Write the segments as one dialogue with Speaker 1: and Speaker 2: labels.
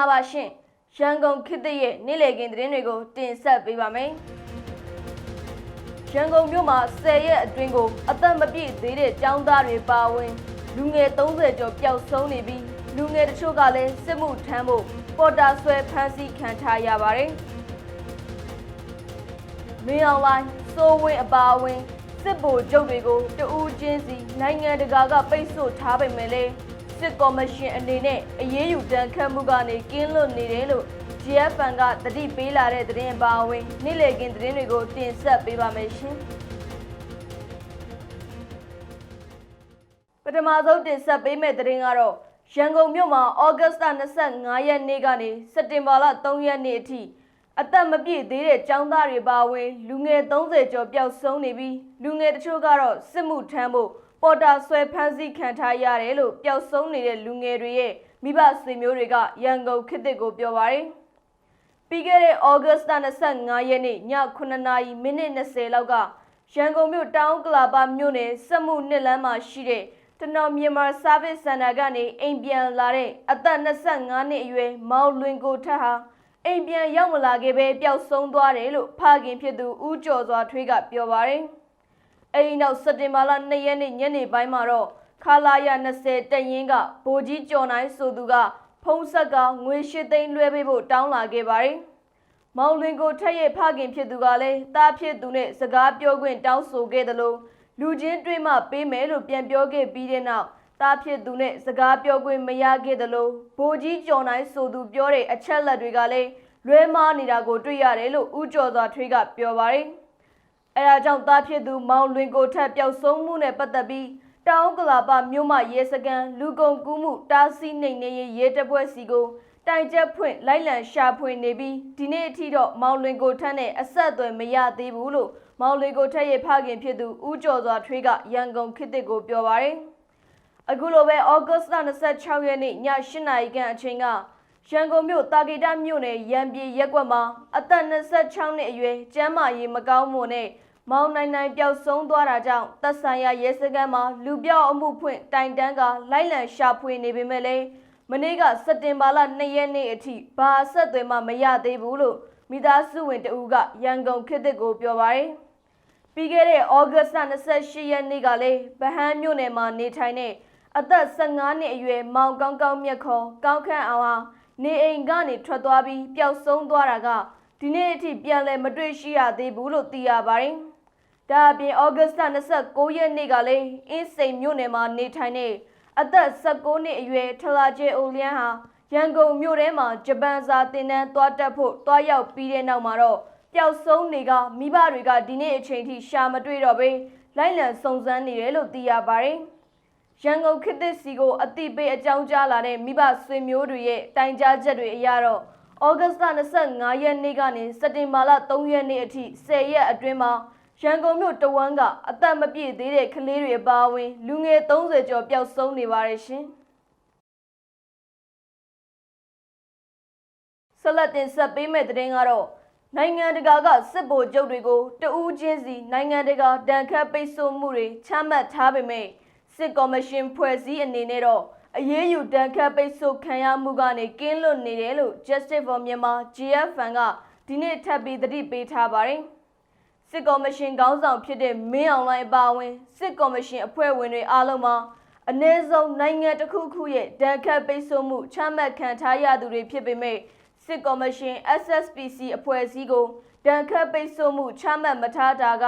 Speaker 1: ္ဂလာပါရှင်ရန်ကုန်ခေတ်သစ်ရဲ့နေ့လည်ခင်းသတင်းတွေကိုတင်ဆက်ပေးပါမယ်ရန်ကုန်မြို့မှာ10ရက်အတွင်းကိုအသက်မပြည့်သေးတဲ့ចောင်းသားတွေပါဝင်လူငယ်30ကျော်ပျောက်ဆုံးနေပြီးလူငယ်တချို့ကလည်းစစ်မှုထမ်းဖို့ပေါ်တာဆွဲဖမ်းဆီးခံထားရပါတယ်မင်းအောင်လိုင်းစိုးဝင်းအပါအဝင်စစ်ဗိုလ်ချုပ်တွေကိုတဦးချင်းစီနိုင်ငံတကာကပိတ်ဆို့ထားပေမဲ့လည်း စစ်ကော်မရှင်အနေနဲ့အရေးယူတန်းခတ်မှုကနေကင်းလွတ်နေတယ်လို့ GFN ကတတိပေးလာတဲ့သတင်းအပါအဝင်နေ့လည်ခင်းသတင်းတွေကိုတင်ဆက်ပေးပါမယ်ရှင်ပထမဆုံးတင်ဆက်ပေးမယ့်သတင်းကတော့ရန်ကုန်မြို့မှာဩဂတ်စ်လ25ရက်နေ့ကနေစက်တင်ဘာလ3ရက်နေ့အထိအသက်မပြည့်သေးတဲ့ចောင်းသားတွေပါဝင်လူငယ်30ကျော်ပျောက်ဆုံးနေပြီးလူငယ်တချို့ကတော့စစ်မှုထမ်းဖို့ ပေါ်တာဆွဲဖမ်းဆီးခံထားရတယ်လို့ပျောက်ဆုံးနေတဲ့လူငယ်တွေရဲ့မိဘဆွေမျိုးတွေကရန်ကုန်ခေတ်သစ်ကိုပြောပါတယ်ပြီးခဲ့တဲ့ဩဂတ်စ်လ25ရက်နေ့ည9:00မိနစ်20လောက်ကရန်ကုန်မြို့တောင်ကလာပါမြို့နယ်စက်မှုနှစ်လမ်းမှာရှိတဲ့တနော်မြန်မာ service center ကနေအိမ်ပြန်လာတဲ့အသက်25နှစ်အရွယ်မောင်လွင်ကိုထက်ဟာအိမ်ပြန်ရောက်မလာခဲ့ပဲပျောက်ဆုံးသွားတယ်လို့ဖခင်ဖြစ်သူဦးကျော်စွာထွေးကပြောပါတယ်။ အဲဒီနောက်စက်တင်ဘာလ2ရက်နေ့ညနေပိုင်းမှာတော့ခလာရ20တရင်ကဗိုလ်ကြီးကျော်နိုင်ဆိုသူကဖုံးဆက်ကငွေ၈သိန်းလွှဲပေးဖို့တောင်းလာခဲ့ပါတယ်။မောင်လွင်ကိုထက်ရဲ့ဖခင်ဖြစ်သူကလည်းတားဖြစ်သူနဲ့စကားပြောခွင့်တောင်းဆိုခဲ့တယ်လို့လူချင်းတွေ့မှပေးမယ်လို့ပြန်ပြောခဲ့ပြီးတဲ့နောက်တားဖြစ်သူနဲ့စကားပြောခွင့်မရခဲ့တယ်လို့ဗိုလ်ကြီးကျော်နိုင်ဆိုသူပြောတဲ့အချက်လက်တွေကလည်းလွဲမားနေတာကိုတွေ့ရတယ်လို့ဦးကျော်စွာထွေးကပြောပါတယ်။ အဲဒါကြောင့်တားဖြစ်သူမောင်လွင်ကိုထက်ပျောက်ဆုံးမှုနဲ့ပတ်သက်ပြီးတောင်ကလာပမြို့မရဲစကန်လူကုန်ကူးမှုတားဆီးနှိမ်နင်းရေးရဲတပ်ဖွဲ့စီကိုတိုင်ချက်ဖွင့်လိုက်လံရှာဖွေနေပြီးဒီနေ့အထိတော့မောင်လွင်ကိုထက်နဲ့အဆက်အသွယ်မရသေးဘူးလို့မောင်လွင်ကိုထက်ရဲ့ဖခင်ဖြစ်သူဦးကျော်စွာထွေးကရန်ကုန်ခေတ်သစ်ကိုပြောပါတယ်။အခုလိုပဲဩဂတ်စ်လ26ရက်နေ့ည8နာရီခန့်အချိန်ကရန်ကုန်မြို့တာဂီတာမြို့နယ်ရန်ပြည်ရက်ကွက်မှာအသက်26နှစ်အရွယ်ကျမ်းမာရေးမကောင်းမှုနဲ့ မောင်နိုင်နိုင်ပျောက်ဆုံးသွားတာကြောင့်တပ်ဆိုင်ရာရဲစခန်းမှာလူပြောက်အမှုဖွင့်တိုင်တန်းကလိုက်လံရှာဖွေနေပေမဲ့လည်းမနေ့ကစက်တင်ဘာလ2ရက်နေ့အထိဘာအဆက်အသွယ်မှမရသေးဘူးလို့မိသားစုဝင်တဦးကရန်ကုန်ခေတ်သစ်ကိုပြောပါတယ်။ပြီးခဲ့တဲ့ဩဂတ်စ်28ရက်နေ့ကလည်းဗဟန်းမြို့နယ်မှာနေထိုင်တဲ့အသက်15နှစ်အရွယ်မောင်ကောင်းကောင်းမြတ်ခေါ်ကောင်းခန့်အောင်ဟာနေအိမ်ကနေထွက်သွားပြီးပျောက်ဆုံးသွားတာကဒီနေ့အထိပြန်လည်မတွေ့ရှိရသေးဘူးလို့သိရပါတယ်။ ဒါအပြင်ဩဂတ်စ်29ရက်နေ့ကလည်းအင်းစိန်မြို့နယ်မှာနေထိုင်တဲ့အသက်16နှစ်အရွယ်ထလာကျဲအိုလျန်ဟာရန်ကုန်မြို့ထဲမှာဂျပန်စာသင်တန်းသွားတက်ဖို့တွားရောက်ပြီးတဲ့နောက်မှာတော့ပျောက်ဆုံးနေကမိဘတွေကဒီနေ့အချိန်ထိရှာမတွေ့တော့ဘဲလိုက်လံစုံစမ်းနေတယ်လို့သိရပါတယ်။ရန်ကုန်ခေတ်သစ်စီကိုအတိပေးအကြောင်းကြားလာတဲ့မိဘဆွေမျိုးတွေရဲ့တိုင်ကြားချက်တွေအရတော့ဩဂတ်စ်လ25ရက်နေ့ကနေစက်တင်ဘာလ3ရက်နေ့အထိ10ရက်အတွင်းမှာ ရန်ကုန်မြို့တဝန်းကအသက်မပြည့်သေးတဲ့ကလေးတွေအပါအဝင် လူငယ်30ကျော်ပျောက်ဆုံးနေပါတယ်ရှင်။ဆက်လက်တင်ဆက်ပေးမယ့်သတင်းကတော့နိုင်ငံတကာကစစ်ဗိုလ်ချုပ်တွေကိုတဦးချင်းစီနိုင်ငံတကာဒဏ်ခတ်ပိတ်ဆို့မှုတွေချမှတ်ထားပေမဲ့စစ်ကော်မရှင်ဖွဲ့စည်းအနေနဲ့တော့အရေးယူတန်ခတ်ပိတ်ဆို့ခံရမှုကနေကင်းလွတ်နေတယ်လို့ Justice for Myanmar GFN ကဒီနေ့ထပ်ပြီးသတိပေးထားပါတယ်။ စစ်ကော်မရှင်ခေါင်းဆောင်ဖြစ်တဲ့မင်းအောင်လှိုင်ပါဝင်စစ်ကော်မရှင်အဖွဲ့ဝင်တွေအားလုံးမှာအ ਨੇ ဆုံးနိုင်ငံတစ်ခုခုရဲ့ဒဏ်ခတ်ပိတ်ဆို့မှုချမှတ်ခံထားရသူတွေဖြစ်ပေမဲ့စစ်ကော်မရှင် SSPC အဖွဲ့အစည်းကိုဒဏ်ခတ်ပိတ်ဆို့မှုချမှတ်မထားတာက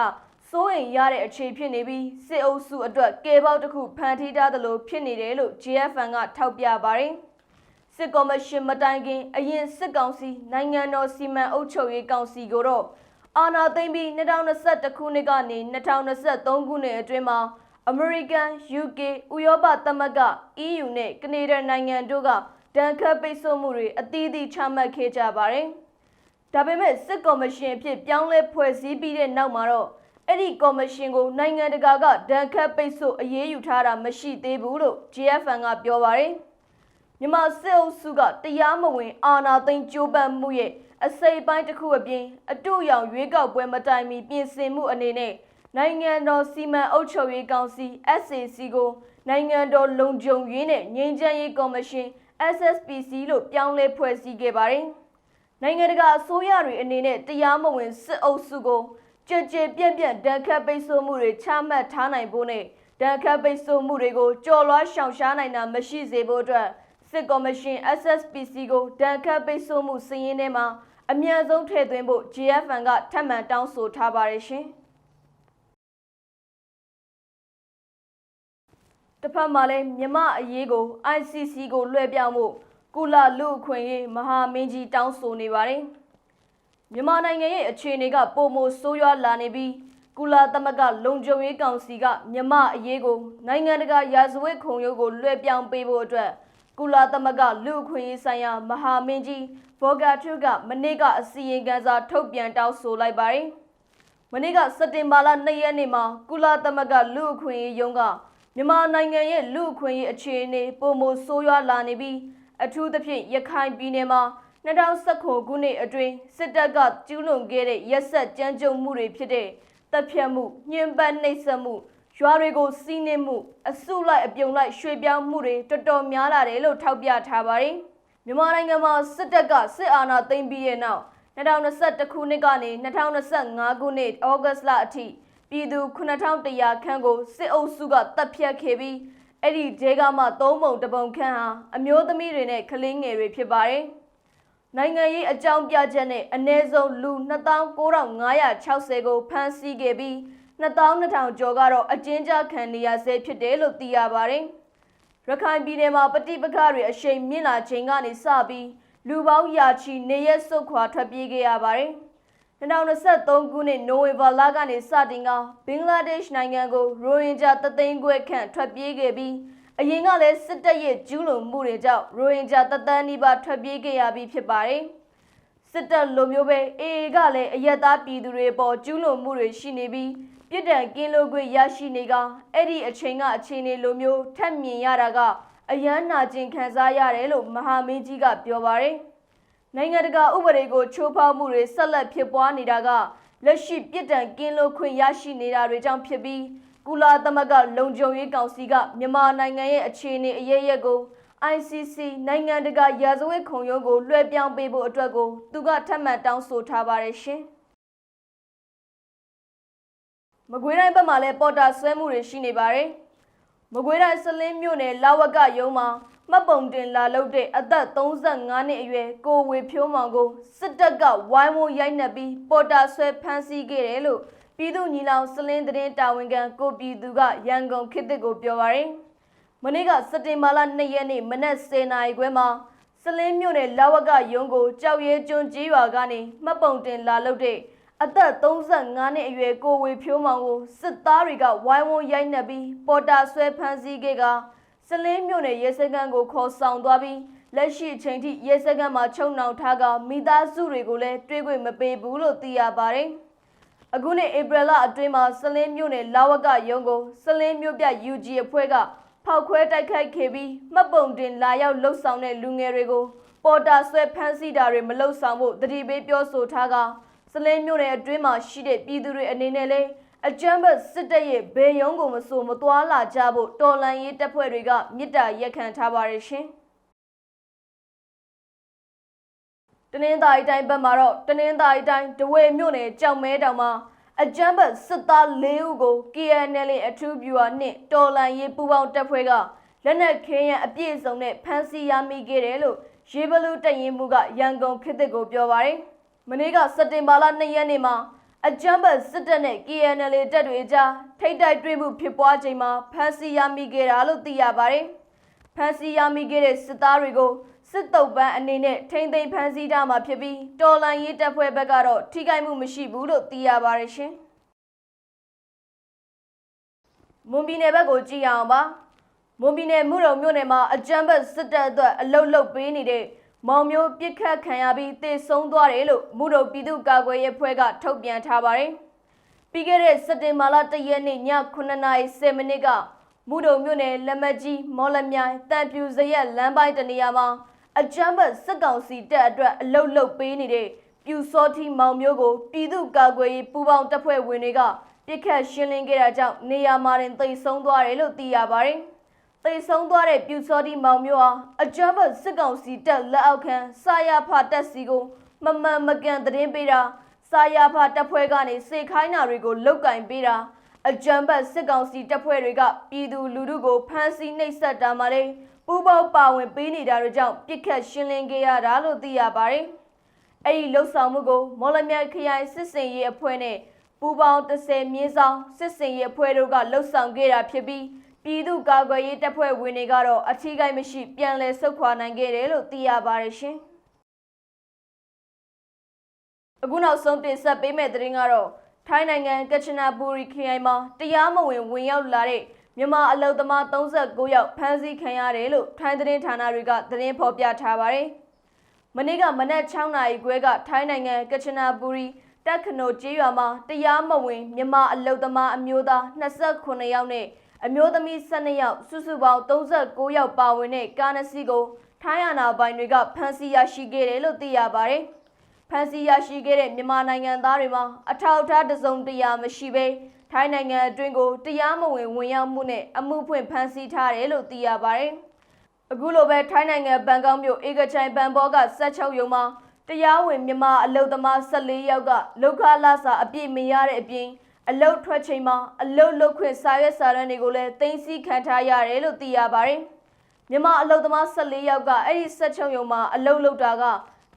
Speaker 1: စိုးရင်ရတဲ့အခြေဖြစ်နေပြီးစစ်အုပ်စုအတွက်ကဲပေါက်တစ်ခုဖန်တီးထားသလိုဖြစ်နေတယ်လို့ GFN ကထောက်ပြပါတယ်။စစ်ကော်မရှင်မတိုင်ခင်အရင်စစ်ကောင်စီနိုင်ငံတော်စီမံအုပ်ချုပ်ရေးကောင်စီကိုတော့ အာဏာသိမ်းပြီး2021ခုနှစ်ကနေ2023ခုနှစ်အတွင်းမှာ American, UK, ဥရောပသမဂ္ဂ EU နဲ့ကနေဒါနိုင်ငံတို့ကဒဏ်ခတ်ပိတ်ဆို့မှုတွေအသီးသီးချမှတ်ခဲ့ကြပါတယ်။ဒါပေမဲ့စစ်ကော်မရှင်အဖြစ်ပြောင်းလဲဖွဲ့စည်းပြီးတဲ့နောက်မှာတော့အဲ့ဒီကော်မရှင်ကိုနိုင်ငံတကာကဒဏ်ခတ်ပိတ်ဆို့အရေးယူထားတာမရှိသေးဘူးလို့ GFN ကပြောပါတယ်။မြန်မာစစ်အုပ်စုကတရားမဝင်အာဏာသိမ်းကြိုးပမ်းမှုရဲ့ အစိပ်ပိုင်းတစ်ခုအပြင်အတူရောင်ရွေးကောက်ပွဲမတိုင်မီပြင်ဆင်မှုအနေနဲ့နိုင်ငံတော်စီမံအုပ်ချုပ်ရေးကောင်စီ SAC ကိုနိုင်ငံတော်လုံခြုံရေးနဲ့ငြိမ်းချမ်းရေးကော်မရှင် SSPC လို့ပြောင်းလဲဖွဲ့စည်းခဲ့ပါတယ်။နိုင်ငံတကာအစိုးရတွေအနေနဲ့တရားမဝင်စစ်အုပ်စုကိုကြည်ကြည်ပြန့်ပြန့်ဒဏ်ခတ်ပိတ်ဆို့မှုတွေချမှတ်ထားနိုင်ဖို့နဲ့ဒဏ်ခတ်ပိတ်ဆို့မှုတွေကိုကြော်လွှားရှောင်ရှားနိုင်တာမရှိစေဖို့အတွက်စစ်ကော်မရှင် SSPC ကိုဒဏ်ခတ်ပိတ်ဆို့မှုစီးရင်ထဲမှာ အမြန်ဆုံးထည့်သွင်းဖို့ GFN ကထပ်မံတောင်းဆိုထားပါတယ်ရှင်။တစ်ဖက်မှာလည်းမြမအရေးကို ICC ကိုလွှဲပြောင်းဖို့ကုလလူအခွင့်ရေးမဟာမင်းကြီးတောင်းဆိုနေပါတယ်။မြန်မာနိုင်ငံရဲ့အခြေအနေကပုံမဆိုးရွားလာနေပြီးကုလသမဂ္ဂလုံခြုံရေးကောင်စီကမြမအရေးကိုနိုင်ငံတကာရာဇဝတ်ခုံရုံးကိုလွှဲပြောင်းပေးဖို့အတွက် ကုလသမဂ္ဂလူအခွင့်ရေးဆိုင်ရာမဟာမင်းကြီးဘော်ဂါထုကမနေ့ကအစီရင်ခံစာထုတ်ပြန်တောင်းဆိုလိုက်ပါတယ်။မနေ့ကစက်တင်ဘာလ2ရက်နေ့မှာကုလသမဂ္ဂလူအခွင့်ရေးရုံးကမြန်မာနိုင်ငံရဲ့လူအခွင့်ရေးအခြေအနေပုံမဆိုးရွားလာနေပြီးအထူးသဖြင့်ရခိုင်ပြည်နယ်မှာ2019ခုနှစ်အတွင်းစစ်တပ်ကကျူးလွန်ခဲ့တဲ့ရက်ဆက်ကြမ်းကြုတ်မှုတွေဖြစ်တဲ့တပ်ဖြတ်မှုညှဉ်းပန်းနှိပ်စက်မှု ရွာတွေကိုစီးနင်းမှုအစုလိုက်အပြုံလိုက်ရွှေ့ပြောင်းမှုတွေတော်တော်များလာတယ်လို့ထောက်ပြထားပါတယ်။မြန်မာနိုင်ငံမှာစစ်တပ်ကစစ်အာဏာသိမ်းပြီးတဲ့နောက်2021ခုနှစ်ကနေ2025ခုနှစ်ဩဂတ်လအထိပြည်သူ9100ခန့်ကိုစစ်အုပ်စုကတပ်ဖြတ်ခဲ့ပြီးအဲ့ဒီဒေကမှသုံးပုံတစ်ပုံခန့်ဟာအမျိုးသမီးတွေနဲ့ကလေးငယ်တွေဖြစ်ပါတယ်။နိုင်ငံရေးအကြောင်းပြချက်နဲ့အ ਨੇ ဆုံးလူ2960ကိုဖမ်းဆီးခဲ့ပြီး 2200ကျော်ကတော့အကျဉ်းချခံနေရဆဲဖြစ်တယ်လို့သိရပါတယ်။ရခိုင်ပြည်နယ်မှာပဋိပက္ခတွေအရှိန်မြင့်လာချိန်ကနေစပြီးလူပေါင်းရာချီနေရက်စွတ်ခွာထွက်ပြေးခဲ့ရပါတယ်။2023ခုနှစ်နိုဝင်ဘာလကနေစတင်ကဘင်္ဂလားဒေ့ရှ်နိုင်ငံကိုရိုဟင်ဂျာတသိန်းခွဲခန့်ထွက်ပြေးခဲ့ပြီးအရင်ကလည်းစစ်တပ်ရဲ့ကျူးလွန်မှုတွေကြောင့်ရိုဟင်ဂျာတသန်းနီးပါးထွက်ပြေးခဲ့ရပြီးဖြစ်ပါတယ်။စစ်တပ်လိုမျိုးပဲအေအေကလည်းအယက်သားပြည်သူတွေပေါ်ကျူးလွန်မှုတွေရှိနေပြီး ပြစ်ဒဏ်ကင်းလို့ခွင့်ရရှိနေကအဲ့ဒီအချိန်ကအခြေအနေလိုမျိုးထပ်မြင်ရတာကအယမ်းနာကျင်ခံစားရတယ်လို့မဟာမင်းကြီးကပြောပါတယ်။နိုင်ငံတကာဥပဒေကိုချိုးဖောက်မှုတွေဆက်လက်ဖြစ်ပွားနေတာကလက်ရှိပြစ်ဒဏ်ကင်းလို့ခွင့်ရရှိနေတာတွေကြောင့်ဖြစ်ပြီးကုလသမဂ္ဂလုံခြုံရေးကောင်စီကမြန်မာနိုင်ငံရဲ့အခြေအနေအရေးရက်ကို ICC နိုင်ငံတကာရာဇဝတ်ခုံရုံးကိုလွှဲပြောင်းပေးဖို့အတွက်ကိုသူကထပ်မံတောင်းဆိုထားပါတယ်ရှင်။ မကွေးတိုင်းဘက်မှာလည်းပေါ်တာဆွဲမှုတွေရှိနေပါတယ်။မကွေးတိုင်းစလင်းမြို့နယ်လာဝကရုံးမှာမှတ်ပုံတင်လာလုပ်တဲ့အသက်35နှစ်အရွယ်ကိုဝေဖြိုးမောင်ကိုစစ်တပ်ကဝိုင်းဝန်းရိုက်နှက်ပြီးပေါ်တာဆွဲဖမ်းဆီးခဲ့တယ်လို့ပြည်သူညီလောင်စလင်းသတင်းတာဝန်ခံကိုပြည်သူကရန်ကုန်ခေတ်သစ်ကိုပြောပါရယ်မနေ့ကစက်တင်ဘာလ2ရက်နေ့မနက်10:00နာရီခွဲမှာစလင်းမြို့နယ်လာဝကရုံးကိုကြောက်ရဲကျွန်းကြီးရွာကနေမှတ်ပုံတင်လာလုပ်တဲ့ အသက်35နှစ်အရွယ်ကိုဝေဖြိုးမောင်ကိုစစ်သားတွေကဝိုင်းဝန်းရိုက်နှက်ပြီးပေါ်တာဆွဲဖမ်းဆီးခဲ့ကစလင်းမြို့နယ်ရဲစခန်းကိုခေါ်ဆောင်သွားပြီးလက်ရှိအချိန်ထိရဲစခန်းမှာချုံနှောင်ထားကမိသားစုတွေကိုလည်းတွေးခွင့်မပေးဘူးလို့သိရပါတယ်။အခုနှစ်ဧပြီလအတွင်းမှာစလင်းမြို့နယ်လာဝကရုံးကိုစလင်းမြို့ပြ UG အဖွဲ့ကဖောက်ခွဲတိုက်ခိုက်ခဲ့ပြီးမှတ်ပုံတင်လာရောက်လှုပ်ဆောင်တဲ့လူငယ်တွေကိုပေါ်တာဆွဲဖမ်းဆီးတာတွေမလှုပ်ဆောင်ဖို့တတိပေးပြောဆိုထားက စလင်းမြို့နယ်အတွင်းမှာရှိတဲ့ပြည်သူတွေအနေနဲ့လည်းအကြမ်းဖက်စစ်တပ်ရဲ့ဘေယုံကိုမဆိုမသွားလာကြဖို့တော်လန်ရေးတပ်ဖွဲ့တွေကမြစ်တာရက်ခံထားပါရရှင်တနင်္သာရီတိုင်းဘက်မှာတော့တနင်္သာရီတိုင်းဒဝေမြို့နယ်ကြောက်မဲတောင်မှာအကြမ်းဖက်စစ်သား၄ဦးကို KNL အထူးဗျူဟာနှင့်တော်လန်ရေးပူးပေါင်းတပ်ဖွဲ့ကလက်နက်ခဲယံအပြည့်စုံနဲ့ဖမ်းဆီးရမိခဲ့တယ်လို့ရေဘလူးတရင်မှုကရန်ကုန်ခေတ်သစ်ကိုပြောပါရယ် မနေ့ကစက်တင်ဘာလ2ရက်နေ့မှာအကြမ်းဖက်စစ်တပ်နဲ့ KNL တပ်တွေကြားထိတ်တိုက်တွေ့မှုဖြစ်ပွားချိန်မှာဖမ်းဆီးရမိခဲ့တာလို့သိရပါတယ်။ဖမ်းဆီးရမိခဲ့တဲ့စစ်သားတွေကိုစစ်တုပ်ပန်းအနေနဲ့ထိမ့်သိမ်းဖမ်းဆီးထားမှာဖြစ်ပြီးတော်လန်ရေးတပ်ဖွဲ့ဘက်ကတော့ထိခိုက်မှုမရှိဘူးလို့သိရပါတယ်ရှင်။မွန်ပြည်နယ်ဘက်ကိုကြည့်ရအောင်ပါ။မွန်ပြည်နယ်မြို့တော်မြို့နယ်မှာအကြမ်းဖက်စစ်တပ်အတွက်အလုတ်လုတ်ပေးနေတဲ့ မောင်မျိုးပြစ်ခတ်ခံရပြီးတေဆုံးသွားတယ်လို့မူတော်ပြည်သူ့ကာကွယ်ရေးဖွဲ့ကထုတ်ပြန်ထားပါတယ်။ပြီးခဲ့တဲ့စက်တင်ဘာလ၁ရက်နေ့ည9:10မိနစ်ကမူတော်မြို့နယ်လက်မကြီးမော်လမြိုင်တန်ပြူစရက်လမ်းပိုင်းတနေရာမှာအကြမ်းဖက်စစ်ကောင်စီတပ်အတွက်အလုတ်လုတ်ပေးနေတဲ့ပြူစောတိမောင်မျိုးကိုပြည်သူ့ကာကွယ်ရေးပူးပေါင်းတပ်ဖွဲ့ဝင်တွေကပြစ်ခတ်ရှင်းလင်းခဲ့တာကြောင့်နေရာမှာတင်သိမ်းဆုံးသွားတယ်လို့သိရပါတယ်။ တေဆုံးသွားတဲ့ပြူစောတိမောင်မျိုးဟာအကြမ်းဖက်စစ်ကောင်စီတပ်လက်အောက်ခံစာရဖတပ်စီကိုမမှန်မကန်သတင်းပေးတာစာရဖတပ်ဖွဲ့ကနေစေခိုင်းတာတွေကိုလုတ်ကင်ပေးတာအကြမ်းဖက်စစ်ကောင်စီတပ်ဖွဲ့တွေကပြည်သူလူထုကိုဖမ်းဆီးနှိပ်စက်တာမှလည်းပူးပေါင်းပါဝင်ပေးနေတာတွေကြောင့်ပြစ်ခတ်ရှင်းလင်းခဲ့ရတာလို့သိရပါတယ်။အဲ့ဒီလှုပ်ဆောင်မှုကိုမော်လမြိုင်ခရိုင်စစ်စင်ရေးအဖွဲ့နဲ့ပူးပေါင်း30မြင်းဆောင်စစ်စင်ရေးအဖွဲ့တို့ကလှုပ်ဆောင်ခဲ့တာဖြစ်ပြီး ပြည်သူ့ကာကွယ်ရေးတပ်ဖွဲ့ဝင်တွေကတော့အထီးကိုင်းမရှိ ပြန်လည်ဆုတ်ခွာနိုင်ခဲ့တယ်လို့သိရပါတယ်ရှင်။အခုနောက်ဆုံးတင်ဆက်ပေးမယ့်သတင်းကတော့ထိုင်းနိုင်ငံကချနာဘူရီခရိုင်မှာတရားမဝင်ဝင်ရောက်လာတဲ့မြန်မာအလုပ်သမား39ယောက်ဖမ်းဆီးခံရတယ်လို့ထိုင်းသတင်းဌာနတွေကသတင်းဖော်ပြထားပါတယ်။မနေ့ကမနက်6နာရီခွဲကထိုင်းနိုင်ငံကချနာဘူရီတက်ခနိုကျေးရွာမှာတရားမဝင်မြန်မာအလုပ်သမားအမျိုးသား29ယောက်နဲ့ အမျိုးသမီး12ယောက်စုစုပေါင်း39ယောက်ပါဝင်တဲ့ကားနှစ်စီးကိုထိုင်းအာဏာပိုင်တွေကဖမ်းဆီးရရှိခဲ့တယ်လို့သိရပါတယ်။ဖမ်းဆီးရရှိခဲ့တဲ့မြန်မာနိုင်ငံသားတွေမှာအထောက်အထားတစ်စုံတစ်ရာမရှိဘဲထိုင်းနိုင်ငံအတွင်းကိုတရားမဝင်ဝင်ရောက်မှုနဲ့အမှုဖွင့်ဖမ်းဆီးထားတယ်လို့သိရပါတယ်။အခုလိုပဲထိုင်းနိုင်ငံဘန်ကောက်မြို့အေကချိုင်ဘန်ဘောကဆက်ချုပ်ရုံမှာတရားဝင်မြန်မာအလုပ်သမား14ယောက်ကလောက်ခလာစာအပြည့်မရတဲ့အပြင် အလုတ်ထွက်ချိန်မှာအလုတ်လုတ်ခွင့်စာရွက်စာတမ်းတွေကိုလည်းတင်စီခံထားရတယ်လို့သိရပါတယ်။မြန်မာအလုတ်သမား14ယောက်ကအဲ့ဒီဆက်ချုပ်ရုံမှာအလုတ်လုတ်တာက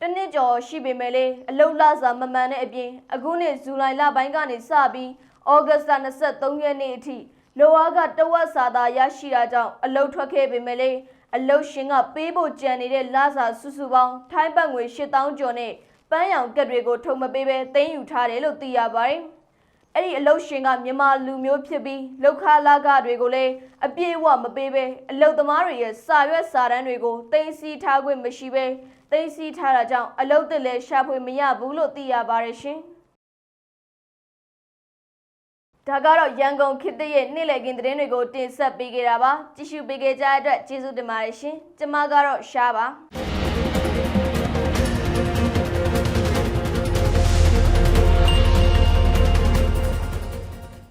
Speaker 1: တနစ်ကျော်ရှိပေမဲ့လေအလုတ်လစာမမှန်တဲ့အပြင်အခုနှစ်ဇူလိုင်လပိုင်းကနေစပြီးဩဂတ်စ်လ23ရက်နေ့အထိလိုအားကတဝက်စာသာရရှိတာကြောင့်အလုတ်ထွက်ခဲ့ပေမဲ့လေအလုတ်ရှင်ကပေးဖို့ကြံနေတဲ့လစာစုစုပေါင်းထိုင်းဘတ်ငွေ8000ကျော်နဲ့ပန်းရောင်ကက်တွေကိုထုတ်မပေးဘဲသိမ်းယူထားတယ်လို့သိရပါတယ်။ အဲ့ဒီအလုတ်ရှင်ကမြန်မာလူမျိုးဖြစ်ပြီးလောက်ခလာကတွေကိုလည်းအပြည့်အဝမပေးဘဲအလုတ်သမားတွေရဲ့စာရွက်စာတမ်းတွေကိုတင်စီထားခွင့်မရှိဘဲတင်စီထားတာကြောင့်အလုတ်တက်လည်းရှာဖွေမရဘူးလို့သိရပါတယ်ရှင်။ဒါကတော့ရန်ကုန်ခေတ်သစ်ရဲ့နေ့လည်ခင်းသတင်းတွေကိုတင်ဆက်ပေးခဲ့တာပါကြည့်ရှုပေးခဲ့ကြတဲ့အတွက်ကျေးဇူးတင်ပါတယ်ရှင်ကျမကတော့ရှားပါ